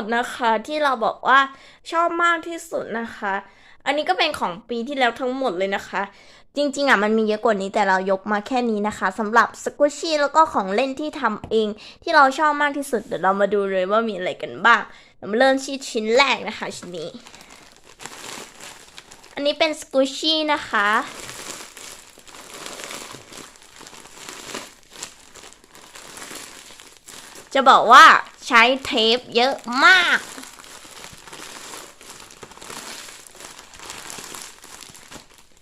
ดนะคะที่เราบอกว่าชอบมากที่สุดนะคะ อันนี้ก็เป็นของปีที่แล้วทั้งหมดเลยนะคะ จริงๆอะมันมีเยอะกว่านี้แต่เรายกมาแค่นี้นะคะสำหรับสกุชชี่แล้วก็ของเล่นที่ทำเอง ที่เราชอบมากที่สุดเดี๋ยวเรามาดูเลยว่ามีอะไรกันบ้างเรามาเริ่มที่ชิ้นแรกนะคะชิ้นนี้ อันนี้เป็นสกุชชี่นะคะจะบอกว่า ใช้เทปเยอะมาก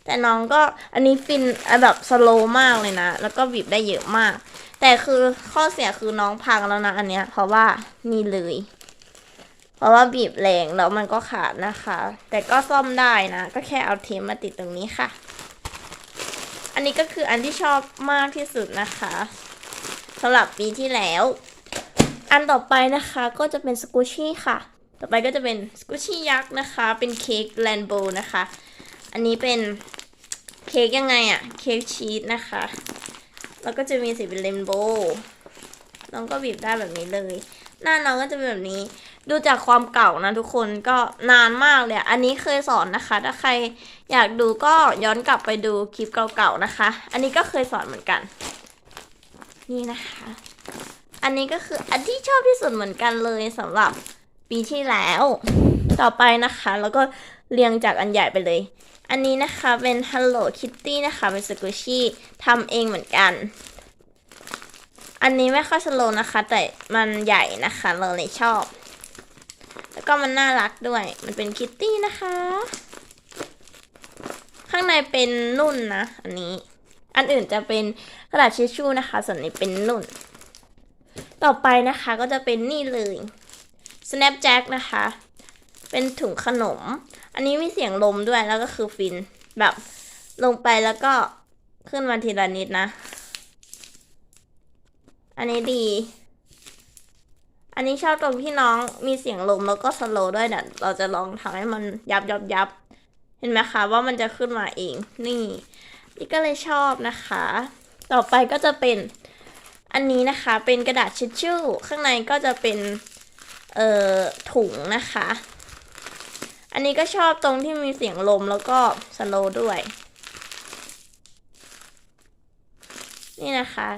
แต่น้องก็อันนี้ฟินแบบสโลมากเลยนะ แล้วก็บีบได้เยอะมาก แต่คือข้อเสียคือน้องพังแล้วนะอันเนี้ย เพราะว่านี่เลย เพราะว่าบีบแรงแล้วมันก็ขาดนะคะ แต่ก็ซ่อมได้นะ ก็แค่เอาเทปมาติดตรงนี้ค่ะ อันนี้ก็คืออันที่ชอบมากที่สุดนะคะสำหรับปีที่แล้ว อันต่อไปนะคะก็จะเป็นสกูชี่ค่ะ ต่อไปก็จะเป็นสกูชี่ยักษ์นะคะ เป็นเค้กแลนโบนะคะ อันนี้เป็นเค้กยังไงอะเค้กชีสนะคะ แล้วก็จะมีสีเป็นเรนโบว์น้องก็บีบได้แบบนี้เลย หน้าน้องก็จะเป็นแบบนี้ ดูจากความเก่านะทุกคนก็นานมากเลยอะอันนี้เคยสอนนะคะ ถ้าใครอยากดูก็ย้อนกลับไปดูคลิปเก่าๆนะคะ อันนี้ก็เคยสอนเหมือนกัน นี่นะคะ อันนี้ก็คืออันที่ชอบที่สุดเหมือนกันเลยสำหรับปีที่แล้ว ต่อไปนะคะ แล้วก็เรียงจากอันใหญ่ไปเลย อันนี้นะคะเป็น Hello Kitty นะคะเป็นสกูชี่ทำเองเหมือนกัน อันนี้ไม่ค่อยสโลนะคะ แต่มันใหญ่นะคะเราเลยชอบ แล้วก็มันน่ารักด้วย มันเป็นคิตตี้นะคะ ข้างในเป็นนุ่นนะ อันนี้ อันอื่นจะเป็นกระดาษทิชชู่นะคะ ส่วนนี้เป็นนุ่น ต่อไปนะคะก็จะเป็นนี่เลย Snapjack นะคะ เป็นถุงขนม อันนี้มีเสียงลมด้วยแล้วก็คือฟินแบบลงไปแล้วก็ขึ้นมาทีละนิดนะ อันนี้ดี อันนี้ชอบตรงที่น้องมีเสียงลมแล้วก็สโลด้วยเดี๋ยวเราจะลองทำให้มันยับยับยับ เห็นไหมคะว่ามันจะขึ้นมาเอง นี่ นี่ก็เลยชอบนะคะ ต่อไปก็จะเป็น อันนี้นะคะเป็นกระดาษชิชชู่ข้างในก็จะเป็นเอ่อถุงนะคะ อันนี้ก็ชอบตรงที่มีเสียงลมแล้วก็สโลด้วย นี่นะคะ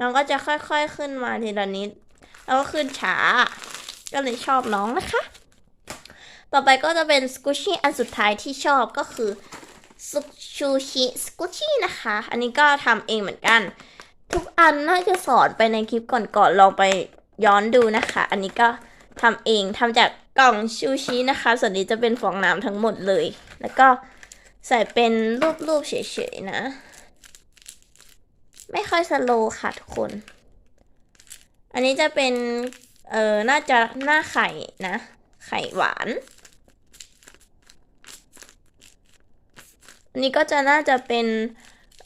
น้องก็จะค่อยๆขึ้นมาทีละนิด แล้วก็ขึ้นช้า ก็เลยชอบน้องนะคะ ต่อไปก็จะเป็นสกูชี่อันสุดท้ายที่ชอบก็คือ ซุชูชิสกุชี่นะคะ อันนี้ก็ทำเองเหมือนกัน ทุกอันน่าจะสอนไปในคลิปก่อนๆลองไปย้อนดูนะคะ อันนี้ก็ทำเองทำจากกล่องชูชินะคะ ส่วนนี้จะเป็นฟองน้ำทั้งหมดเลย แล้วก็ใส่เป็นรูปๆเฉยๆนะ ไม่ค่อยสโลว์ค่ะทุกคน อันนี้จะเป็น เออน่าจะหน้าไข่นะ ไข่หวาน นนี้ก็จะน่าจะเป็น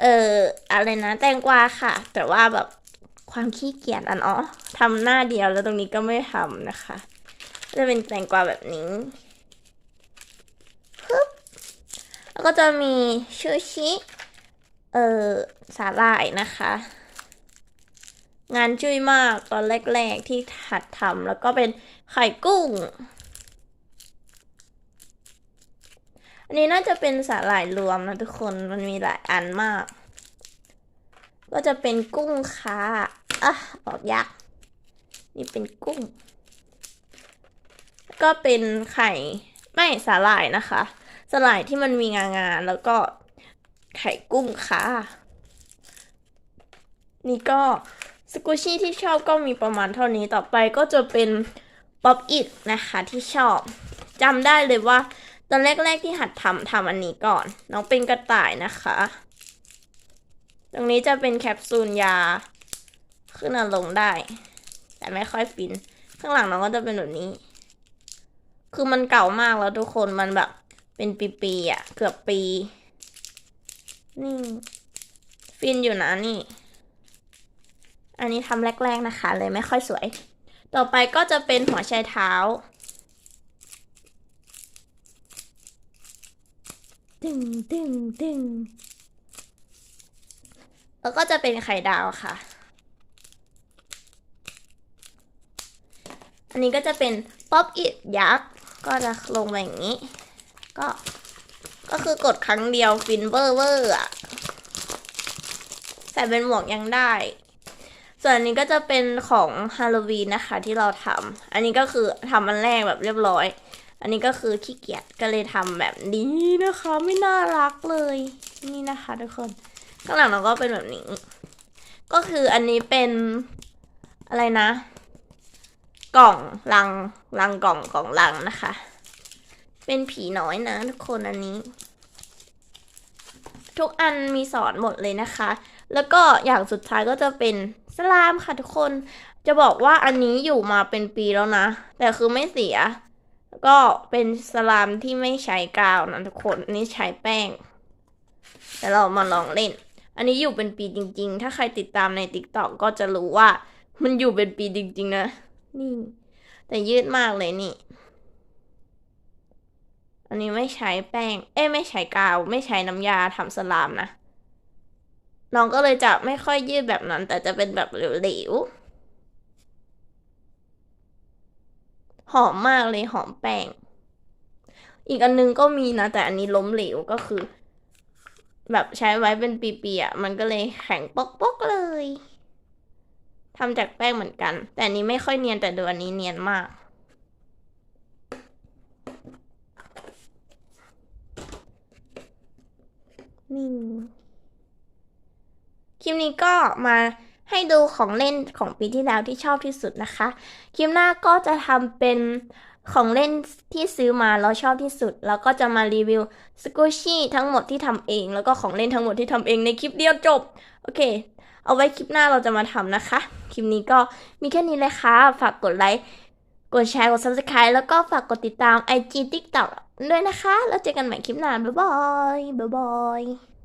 เอ่ออะไรนะแตงกวาค่ะ แต่ว่าแบบความขี้เกียจอันอ๋อทำหน้าเดียวแล้วตรงนี้ก็ไม่ทำนะคะ จะเป็นแตงกวาแบบนี้ปึ๊บแล้วก็จะมีชูชิเอ่อสาหร่ายนะคะ งานจุ้ยมากตอนแรก ๆที่หัดทำแล้วก็เป็นไข่กุ้ง อันนี้น่าจะเป็นสาหร่ายรวมนะทุกคนมันมีหลายอันมาก ก็จะเป็นกุ้งค่ะอะออกยาก นี่เป็นกุ้ง ก็เป็นไข่ไม่สาหร่ายนะคะ สาหร่ายที่มันมีงางาแล้วก็ไข่กุ้งค่ะ นี่ก็สกูชี่ที่ชอบก็มีประมาณเท่านี้ต่อไปก็จะเป็นป๊อปอิดนะคะที่ชอบจำได้เลยว่า ตอนแรกๆที่หัดทำทำอันนี้ก่อน น้องเป็นกระต่ายนะคะ ตรงนี้จะเป็นแคปซูลยา ขึ้นอารมณ์ได้ แต่ไม่ค่อยฟิน ข้างหลังน้องก็จะเป็นแบบนี้ คือมันเก่ามากแล้วทุกคนมันแบบ เป็นปีๆอะ เกือบปี นี่ ฟินอยู่นะนี่ อันนี้ทำแรกๆนะคะ เลยไม่ค่อยสวย ต่อไปก็จะเป็นหัวไชเท้า ตึงตึงตึงแล้วก็จะเป็นไข่ดาวค่ะ อันนี้ก็จะเป็นป๊อปอิดยักษ์ ก็จะลงมาอย่างนี้ ก็ ก็คือกดครั้งเดียวฟินเวอร์เวอร์อะใส่เป็นหมวกยังได้ ส่วนอันนี้ก็จะเป็นของฮาโลวีนนะคะที่เราทำ อันนี้ก็คือทำอันแรกแบบเรียบร้อย อันนี้ก็คือขี้เกียจก็เลยทำแบบนี้นะคะ ไม่น่ารักเลย นี่นะคะทุกคน ข้างหลังเราก็เป็นแบบนี้ ก็คืออันนี้เป็นอะไรนะ กล่องลังลังกล่องกล่องลังนะคะ เป็นผีน้อยนะทุกคนอันนี้ ทุกอันมีสอนหมดเลยนะคะ แล้วก็อย่างสุดท้ายก็จะเป็น สลามค่ะทุกคน จะบอกว่าอันนี้อยู่มาเป็นปีแล้วนะ แต่คือไม่เสีย ก็เป็นสลามที่ไม่ใช้กาวนะทุกคนอันนี้ใช้แป้งแต่เรามาลองเล่น อันนี้อยู่เป็นปีจริง ๆ ถ้าใครติดตามใน t ิ k t o k ก็จะรู้ว่า มันอยู่เป็นปีจริง ๆ นะ นี่ แต่ยืดมากเลยนี่ อันนี้ไม่ใช้แป้ง เอ้ยไม่ใช้กาว ไม่ใช้น้ำยาทำสลามนะ น้องก็เลยจะไม่ค่อยยืดแบบนั้น แต่จะเป็นแบบเหลวๆหอมมากเลยหอมแป้ง อีกอันนึงก็มีนะ แต่อันนี้ล้มเหลวก็คือ แบบใช้ไว้เป็นปีๆอะมันก็เลยแข็งปกๆเลยทำจากแป้งเหมือนกัน แต่อันนี้ไม่ค่อยเนียนแต่ดูอันนี้เนียนมาก นี่ คลิปนี้ก็มาให้ดูของเล่นของปีที่แล้วที่ชอบที่สุดนะคะ คลิปหน้าก็จะทำเป็นของเล่นที่ซื้อมาแล้วชอบที่สุด แล้วก็จะมารีวิวสกูชี่ทั้งหมดที่ทำเอง แล้วก็ของเล่นทั้งหมดที่ทำเองในคลิปเดียวจบ โอเค เอาไว้คลิปหน้าเราจะมาทำนะคะ คลิปนี้ก็มีแค่นี้เลยค่ะ ฝากกดไลค์ กดแชร์ กด subscribe แล้วก็ฝากกดติดตาม IG TikTok ด้วยนะคะ แล้วเจอกันใหม่คลิปหน้า บ๊ายบาย บ๊ายบาย